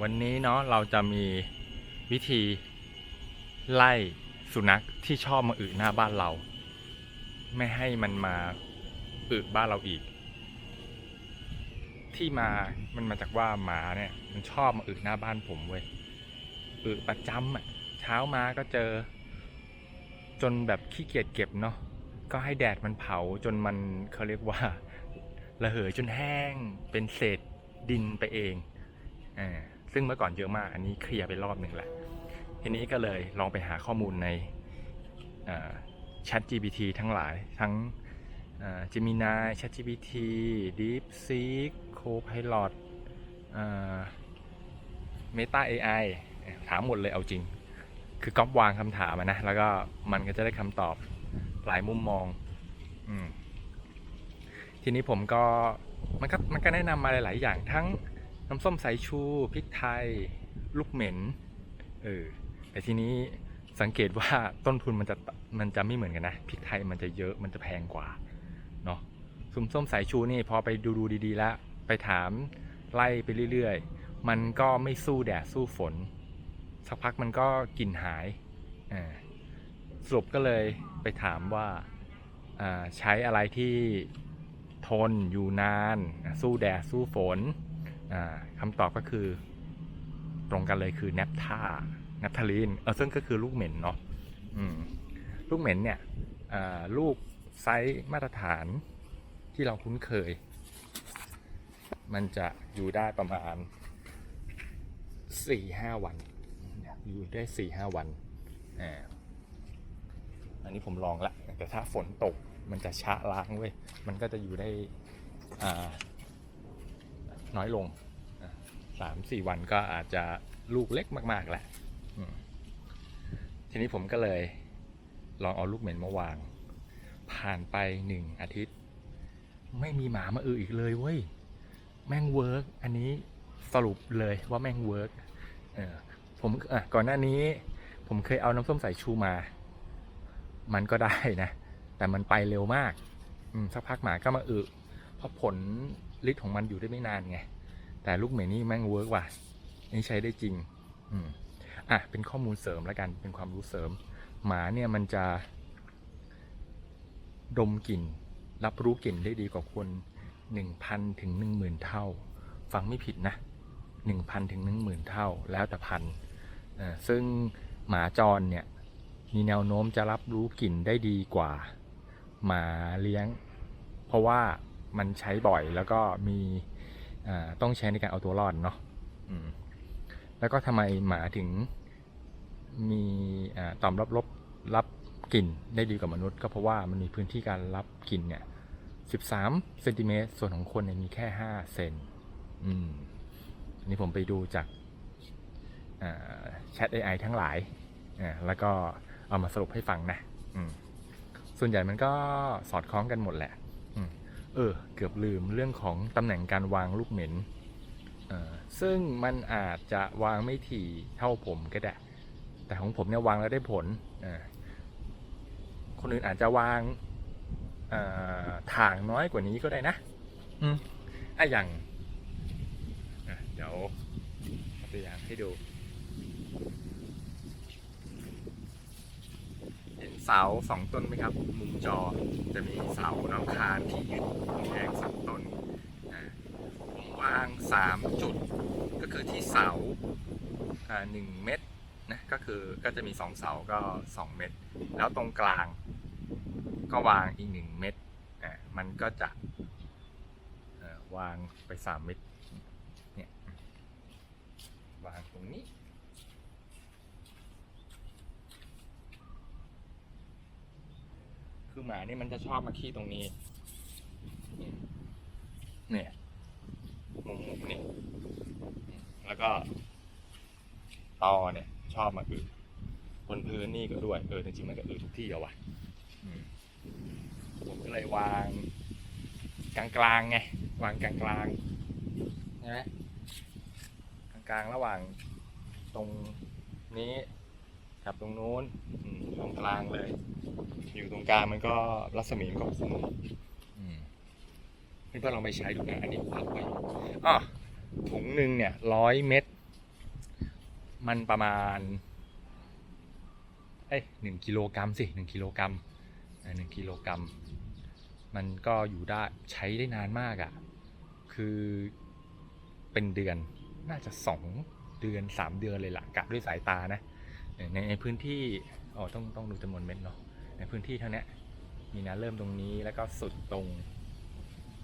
วันนี้เนาะเราจะมีวิธีไล่สุนัขที่ชอบมาอึหน้าบ้านเรา ไม่ให้มันมาอึบ้านเราอีก ที่มามันมาจากว่าหมาเนี่ย มันชอบมาอึหน้าบ้านผมเว้ยอึประจำอะเช้ามาก็เจอ จนแบบขี้เกียจเก็บเนาะก็ให้แดดมันเผาจนมันเขาเรียกว่าระเหยจนแห้งเป็นเศษดินไปเอง ซึ่งเมื่อก่อนเยอะมาก อันนี้เคลียร์ไปรอบหนึ่งแหละ ทีนี้ก็เลยลองไปหาข้อมูลใน Chat GPT ทั้งหลายทั้ง Gemini Chat GPT DeepSeek Copilot Meta AI ถามหมดเลยเอาจริง คือก๊อปวางคำถามนะ แล้วก็มันก็จะได้คำตอบหลายมุมมองอทีนี้ผมก็มันก็มันก็แนะนำมาหลาย ๆ อย่างทั้ง น้ำส้มสายชูพริกไทย ลูกเหม็นเออแต่ทีนี้สังเกตว่าต้นทุนมันจะมันจะไม่เหมือนกันนะพริกไทยมันจะเยอะมันจะแพงกว่าเนาะซุมส้มสายชูนี่พอไปดูดูดีๆ แล้ว ไปถามไล่ไปเรื่อยๆ มันก็ไม่สู้แดดสู้ฝน สักพักมันก็กลิ่นหายอ่าสรุปก็เลยไปถามว่าใช้อะไรที่ทนอยู่นาน สู้แดดสู้ฝน คำตอบก็คือตรงกันเลยคือแนปท่าแนปทาลีนเออซึ่งก็คือลูกเหม็นเนาะลูกเหม็นเนี่ยลูกไซส์มาตรฐานที่เราคุ้นเคย มันจะอยู่ได้ประมาณสี่ห้าวัน อยู่ได้สี่ห้าวันอ่าอันนี้ผมลองละแต่ถ้าฝนตกมันจะชะล้างเว้ย มันก็จะอยู่ได้น้อยลง สามสี่วันก็อาจจะลูกเล็กมากๆแหละทีนี้ผมก็เลยลองเอาลูกเหม็นมาวาง ผ่านไปหนึ่งอาทิตย์ ไม่มีหมามาอืออีกเลยเว้ย แม่งเวิร์กอันนี้สรุปเลยว่าแม่งเวิร์กผมก่อนหน้านี้ ผมเคยเอาน้ำส้มสายชูมา มันก็ได้นะ แต่มันไปเร็วมากมสักพักหมาก็มาอึเพราะผลฤทธิ์ของมันอยู่ได้ไม่นานไง แต่ลูกเหมนี่แม่งเวิร์กว่ะนี่ใช้ได้จริง อืมอะ เป็นข้อมูลเสริมแล้วกัน เป็นความรู้เสริม หมาเนี่ยมันจะ ดมกลิ่น รับรู้กลิ่นได้ดีกว่าคนหนึ่งพันถึงหนึ่งหมื่นเท่า ฟังไม่ผิดนะหนึ่งพันถึงหนึ่งหมื่นเท่า แล้วแต่พันอ่าซึ่งหมาจรเนี่ย มีแนวโน้มจะรับรู้กลิ่นได้ดีกว่า หมาเลี้ยง เพราะว่ามันใช้บ่อยแล้วก็มี ต้องใช้ในการเอาตัวรอดเนาะอืมแล้วก็ทำไมหมาถึงมีอ่าตอบรับรับรับกลิ่นได้ดีกว่ามนุษย์ ก็เพราะว่ามันมีพื้นที่การรับกลิ่นเนี่ย13เซนติเมตรส่วนของคนเนี่ยมีแค่ 5 เซนอืมอันนี้ผมไปดูจากแชท AI ทั้งหลายอ่าแล้วก็เอามาสรุปให้ฟังนะอืมส่วนใหญ่มันก็สอดคล้องกันหมดแหละ เออเกือบลืมเรื่องของตำแหน่งการวางลูกเหม็นเออซึ่งมันอาจจะวางไม่ถี่เท่าผมก็ได้ แต่ของผมเนี่ยวางแล้วได้ผลอ่าคนอื่นอาจจะวางอ่าถ่างน้อยกว่านี้ก็ได้นะ อืมอะอย่างอะเดี๋ยวเอาตัวอย่างให้ดู เห็นเสาสองต้นไหมครับ มุมจอ จะมีเสาน้ำคานที่ยึดกำแพงสองต้นผมวางสามจุดก็คือที่เสาหนึ่งเม็ดนะก็คือก็จะมีสองเสาก็สองเม็ดแล้วตรงกลางก็วางอีกหนึ่งเม็ดมันก็จะวางไปสามเม็ดนี่ยวางตรงนี้ คือหมานี่มันจะชอบมาขี้ตรงนี้ เนี่ยมุมมุมนี่แล้วก็ตอเนี่ย ชอบมาอึบนพื้นนี่ก็ด้วย เออจริงๆมันก็อึทุกที่อะวะผมก็เลยวางกลางๆไงวางกลางๆใช่ไหมกลางๆระหว่างตรงนี้กับตรงนู้นอื ตรงกลางเลย อยู่ตรงกลางมันก็รัศมีมันก็คุมอืมเพื่อนๆลองไปใช้ดูนะอันนี้พักไว้อ๋อถุงหนึ่งเนี่ยร้อยเม็ดมันประมาณเอ้ยหนึ่งกิโลกรัมสิหนึ่งกิโลกรัมหนึ่งกิโลกรัม มันก็อยู่ได้ใช้ได้นานมากอะ่ะ คือเป็นเดือนน่าจะสองเดือนสามเดือนเลยละกะด้วยสายตานะในในพื้นที่ อ๋อต้องต้องดูจำนวนเม็ดเนาะในพื้นที่เท่าเนี้ยมีนะเริ่มตรงนี้แล้วก็สุดตรง